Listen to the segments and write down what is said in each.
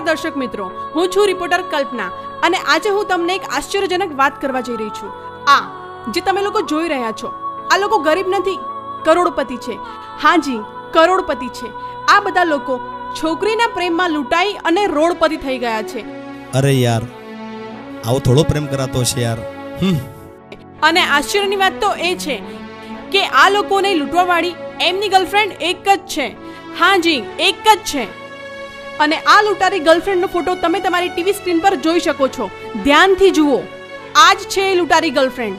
નમસ્કાર દર્શક મિત્રો હું છું રિપોર્ટર કલ્પના અને આજે હું તમને એક આશ્ચર્યજનક વાત કરવા જઈ રહી છું. આ જે તમે લોકો જોઈ રહ્યા છો આ લોકો ગરીબ નથી કરોડપતિ છે. હાજી કરોડપતિ છે. આ બધા લોકો છોકરીના પ્રેમમાં લૂંટાઈ અને રોડપતિ થઈ ગયા છે. અરે યાર આવો થોડો પ્રેમ કરાતો છે યાર. અને આશ્ચર્યની વાત તો એ છે કે આ લોકોને લૂંટવાવાળી એમની ગર્લફ્રેન્ડ એક જ છે. હાજી એક જ છે. અને આ લૂંટારી ગર્લફ્રેન્ડનો ફોટો તમે તમારી ટીવી સ્ક્રીન પર જોઈ શકો છો. ધ્યાનથી જુઓ. આ જ છે એ લૂંટારી ગર્લફ્રેન્ડ.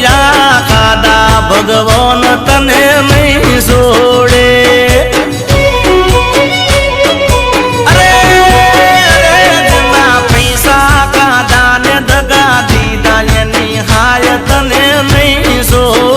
રૂપિયા ખાધા ભગવાન તને નહીં છોડે અરે અરે પૈસા કાઢા ને દગા દીધા ને નિહાય તને નહીં છોડે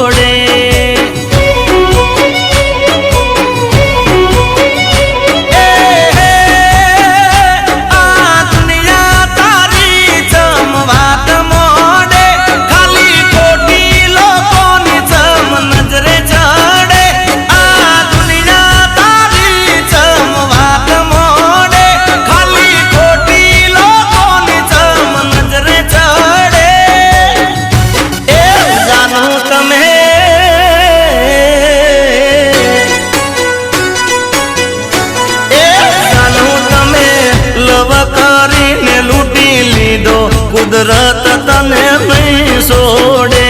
કુદરત તને નહીં છોડે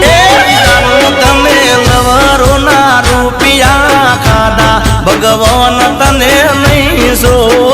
તમે જાનું તમે લવરોના રૂપિયા ખાધા. ભગવાન તને નહીં છોડે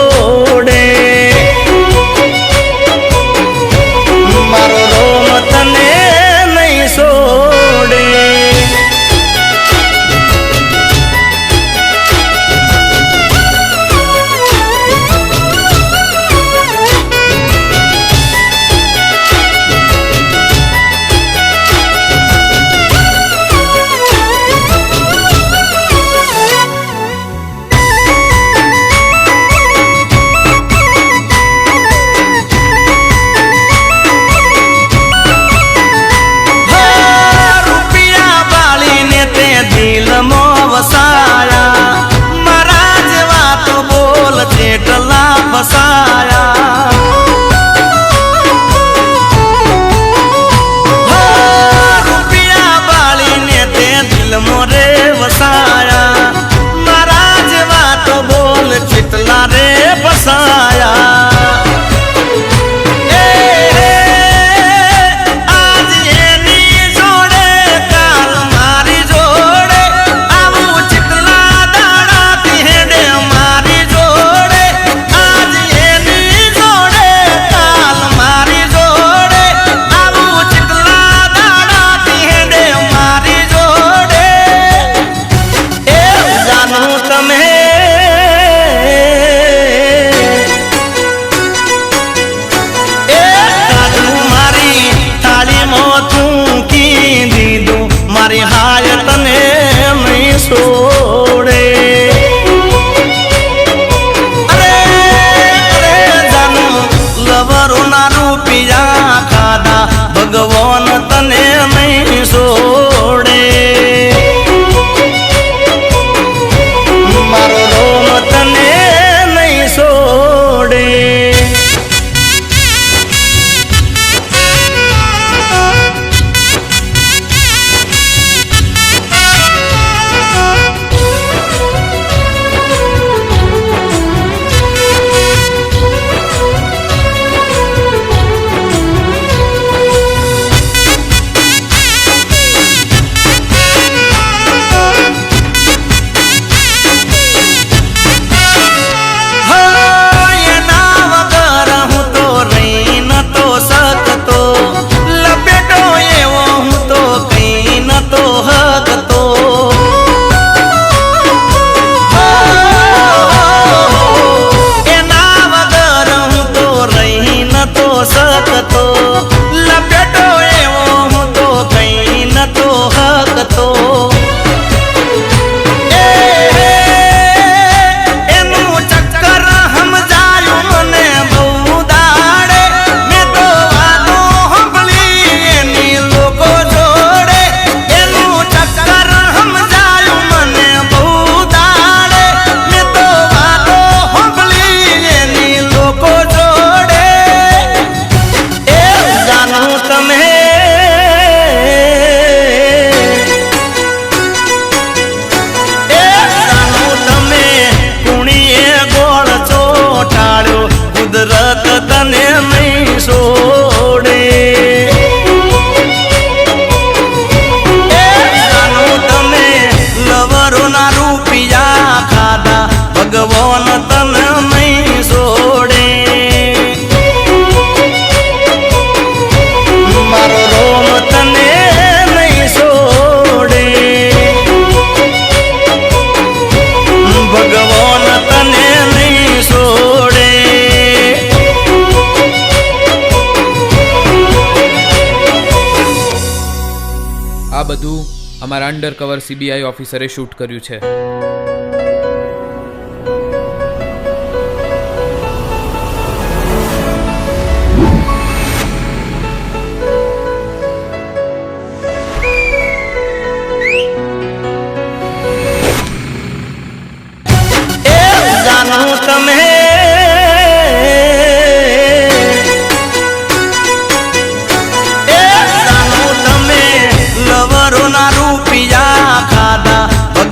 બધું અમારા અંડર સીબીઆઈ ઓફિસરે શૂટ કર્યું છે.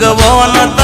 ભગવાન